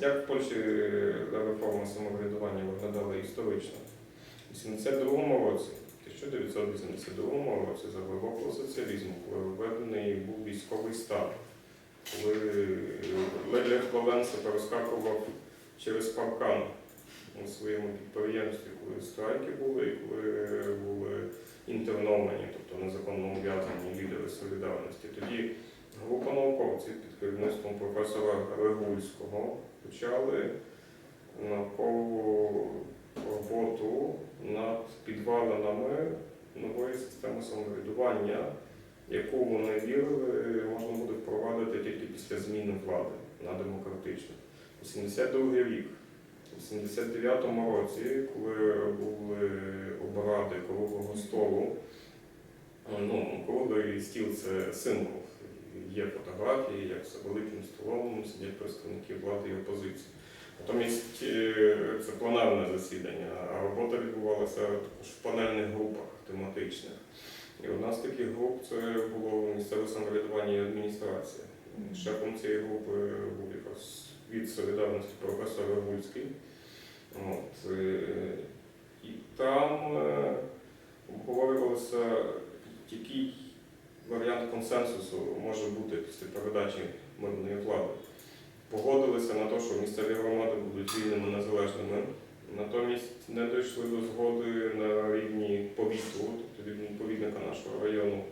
Як в Польщі е, реформа самоврядування виглядала історично? У 82 році, 1982 році, за глибокого соціалізму, коли введений був військовий стан, коли е, Лех Валенса перескакував через паркан у своєму підприємстві, коли страйки були, і коли були інтерновані, тобто незаконно ув'язані лідери солідарності. Тоді група науковців під керівництвом професора Регульського почали наукову роботу над підвалинами нової системи самоврядування, яку вони вірили, можна буде впровадити тільки після зміни влади на демократичну. 82 рік. У 79-му році, коли були обради круглого столу, ну, круглий стіл це символ. Є фотографії, як за великим столом сидять представники влади і опозиції. Натомість це планарне засідання, а робота відбувалася також в панельних групах тематичних. І одна з таких груп це було місцеве самоврядування і адміністрація. Шефом цієї групи був якраз від солідарності професор Регульський. От, е, і там е, обговорювалося, який варіант консенсусу може бути після передачі мирної влади. Погодилися на те, що місцеві громади будуть вільними незалежними. Натомість не дійшли до згоди на рівні повіту, тобто рівні відповідника нашого району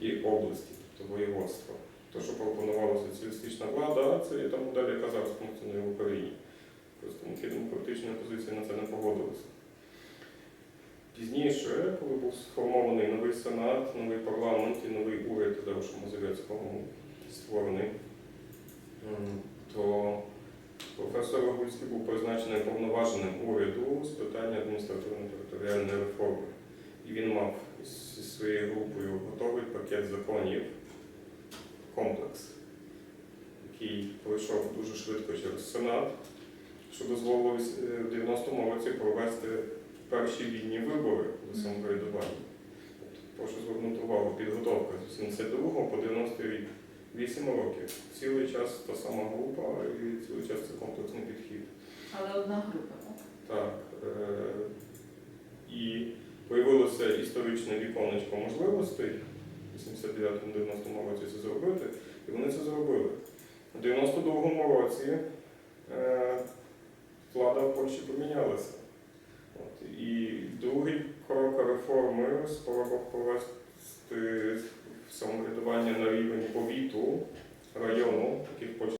і області, тобто воєводства. Те, що пропонувала соціалістична влада, це є та модель, яка зараз функціонує в Україні. Представники демократичної опозиції на це не погодилися. Пізніше, коли був сформований новий сенат, новий парламент і новий уряд Тадeuша Мазовецького створений, то професор Рогульський був призначений повноваженим уряду з питання адміністративно-територіальної реформи. І він мав зі своєю групою готовий пакет законів, комплекс, який пройшов дуже швидко через Сенат, що дозволило е, в 90-му році провести перші вільні вибори до самоврядування. Тобто, Прошу звернути увагу, підготовка з 82 по 90 рік. 8 років. Цілий час та сама група і цілий час це комплексний підхід. Але одна група, так? Так. Е- і появилося історичне віконечко можливостей в 89-90 році це зробити, і вони це зробили. У 92-му році е- влада в Польщі помінялася. От. І другий крок реформи спроба провести самоврядування на рівень повіту, району, яких